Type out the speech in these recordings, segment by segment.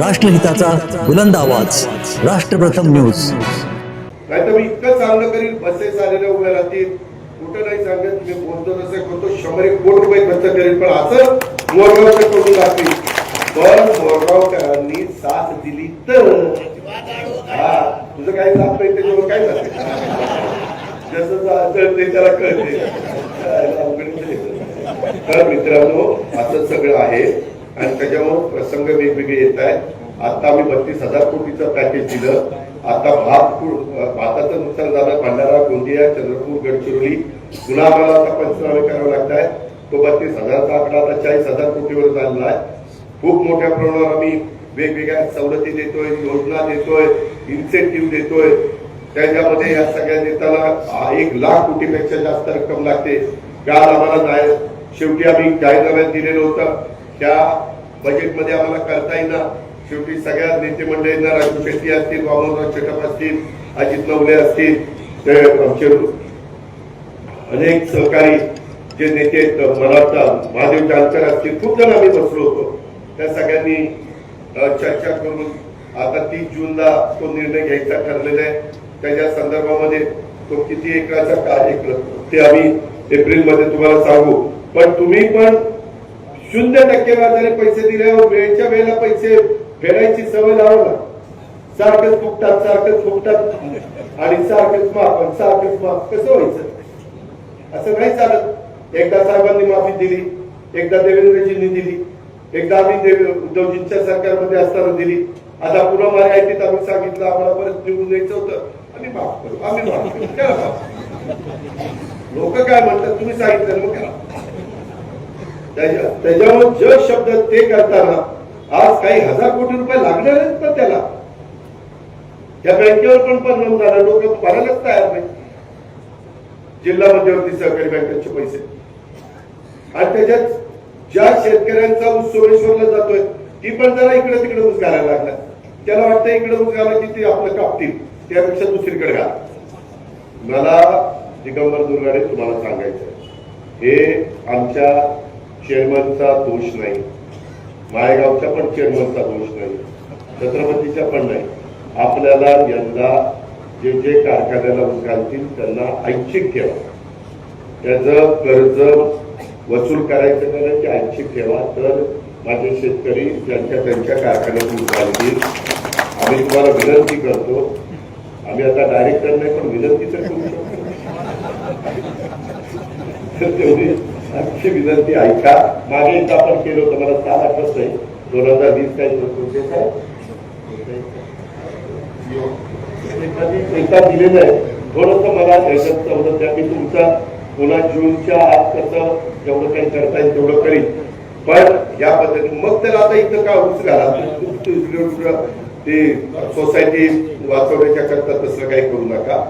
राष्ट्रहिताचा बुलंद आवाज. राष्ट्रप्रथम न्यूज. नाही तर मी इतकं चांगलं करील बसेस आलेल्या उभ्या राहतील. कुठं नाही सांगत मी बोलतो तसं करतो. शंभर एक कोटी रुपये खर्च करेल पण असं मोरगावचं करून लागतील. पण मोरगावकरांनी साथ दिली तर. हा तुझं काही जात नाही त्याच्यावर काय जात जसं जातं ते त्याला कळते. तर मित्रांनो असं सगळं आहे. आणि त्याच्यामुळे प्रसंग वेगवेगळे येत आहेत. आता आम्ही बत्तीस हजार कोटीचं पॅकेज दिलं. आता भात भाताचं नुकसान झालं. भंडारा गोंदिया चंद्रपूर गडचिरोली पुन्हा आम्हाला आता पंचनामे करावे लागत आहे तो बत्तीस हजारचा आकडा आता चाळीस हजार कोटीवर झालेला आहे. खूप मोठ्या प्रमाणावर आम्ही वेगवेगळ्या सवलती देतोय योजना देतोय इन्सेंटिव्ह देतोय. त्याच्यामध्ये या सगळ्या देताना एक लाख कोटीपेक्षा जास्त रक्कम लागते. काल आम्हाला जाहीर शेवटी आम्ही जाहीरनाम्यात दिलेलं होतं. त्या बजेटमध्ये आम्हाला करता येईना. शेवटी सगळ्या नेते मंडळींना राजू शेट्टी असतील वामनराव छटप असतील अजित नवले असतील ते आमचे अनेक सहकारी जे नेते आहेत महादेव जानकर असतील खूप जण आम्ही बसलो होतो. त्या सगळ्यांनी चर्चा करून आता तीस जूनला तो निर्णय घ्यायचा ठरलेला आहे. त्याच्या संदर्भामध्ये तो किती एकराचा काय एकर ते आम्ही एप्रिलमध्ये तुम्हाला सांगू. पण तुम्ही पण शून्य टक्के व्याजाने पैसे दिल्यावर वेळच्या वेळेला पैसे फेरायची सवय लावला सारखंच फुकतात सारखंच फुकतात आणि सारखंच माफ सारखंच माफ. कसं व्हायचं? असं नाही चालत. एकदा साहेबांनी माफी दिली एकदा देवेंद्रजींनी दिली एकदा आम्ही उद्धवजींच्या सरकारमध्ये असताना दिली. आता पुन्हा मराठीत आम्ही सांगितलं आम्हाला परत निवडून द्यायचं होतं. आम्ही माफ करू आम्ही माफ करू. माफ लोक काय म्हणतात तुम्ही सांगितलं मग त्याच्या- त्याच्यामुळे जग शब्द ते करताना आज काही हजार कोटी रुपये लागणार आहेत ना त्याला? त्या बँकेवर पण परिणाम झाला. लोक भरायलाच तयार नाही. जिल्हा मध्यवर्ती सहकारी बँकेचे पैसे. आणि त्याच्यात ज्या शेतकऱ्यांचा ऊस सोमेश्वरला जातोय ती पण जरा इकडे तिकडे ऊस घालायला लागला त्याला वाटतं इकडे ऊस घाला की ते आपलं कापतील. त्यापेक्षा दुसरीकडे घाला. मला दिगंबर दुर्गाडे तुम्हाला सांगायचं आहे. हे आमच्या चेअरमनचा दोष नाही. माळेगावच्या पण चेअरमनचा दोष नाही छत्रपतीचा पण नाही. आपल्याला यंदा जे जे कारखान्याला ऊस घालतील त्यांना ऐच्छिक ठेवा. त्याचं कर्ज वसूल करायचं कारण ते ऐच्छिक ठेवा. तर माझे शेतकरी ज्यांच्या त्यांच्या कारखान्यातून ऊस घालतील आम्ही तुम्हाला विनंती करतो. आम्ही आता डायरेक्टर नाही पण विनंती तर करू शकतो. तर आमची विनंती ऐका. मागे एकदा आपण केलं होतं मला साल आठवत नाही. दोन हजार वीस काही काय? एकदा दिलेलं आहे. थोडस मला ऐकत होतं त्या मी तुमचा पुन्हा जूनच्या आत कसं जेवढं काही करता येईल तेवढं करीन. पण या पद्धतीने मग तर आता इथं का ऊस घाला ते सोसायटी वाचवण्याच्या करता तसं काही करू नका.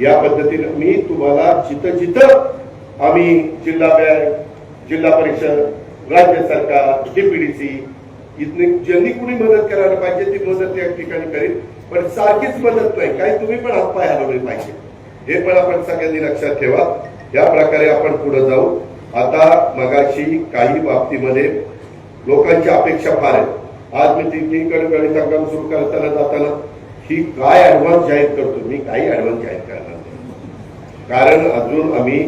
या पद्धतीने मी तुम्हाला जिथं जिथं आम्ही जिल्हा बँक जिल्हा परिषद राज्य सरकार डीपीडीसी इथने ज्यांनी कुणी मदत करायला पाहिजे ती मदत या ठिकाणी करेल पण सारखीच मदत नाही. काही तुम्ही पण हातपाय हलवले पाहिजे. हे पण आपण सगळ्यांनी लक्षात ठेवा. या प्रकारे आपण पुढे जाऊ. आता मगाशी काही बाबतीमध्ये लोकांची अपेक्षा फार आहे. आज मी तिन्हीकडे गणित हंगाम सुरू करताना जाताना ही काय ऍडव्हान्स जाहीर करतो? मी काही ऍडव्हान्स जाहीर करणार नाही. कारण अजून आम्ही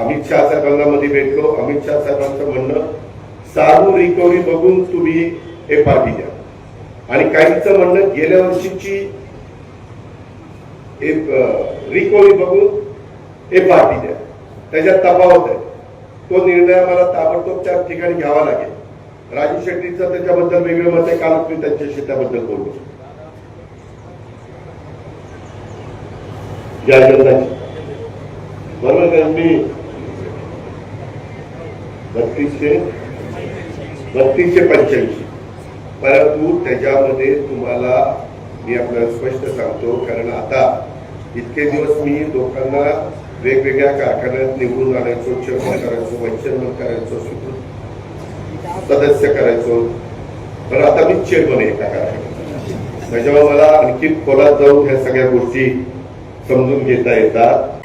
अमित शहा साहेबांना मध्ये भेटलो. अमित शहा साहेबांचं म्हणणं सारू रिकव्हरी बघून तुम्ही हे पार्टी द्या आणि काहींचं म्हणणं गेल्या वर्षीची रिकव्हरी बघून हे पार्टी द्या त्याच्यात तफावत आहे. तो निर्णय मला ताबडतोब त्या ठिकाणी घ्यावा लागेल. राजू शेट्टीचं त्याच्याबद्दल वेगळं मत आहे. कालच मी त्यांच्याशी त्याबद्दल बोललो. जय जनताची बरोबर मी बत्तीसशे बत्तीसशे पंच्याऐंशी. परंतु त्याच्यामध्ये तुम्हाला मी आपल्याला स्पष्ट सांगतो कारण आता इतके दिवस मी लोकांना वेगवेगळ्या कारखान्यात निवडून आणायचो चेअरमन करायचो व्हाईस करायचो सुप्रीम सदस्य करायचो. पण आता मी चेअरमन आहे एका कारखान्यात. त्याच्यामुळे मला आणखी खोलात जाऊन ह्या सगळ्या गोष्टी समजून घेता येतात.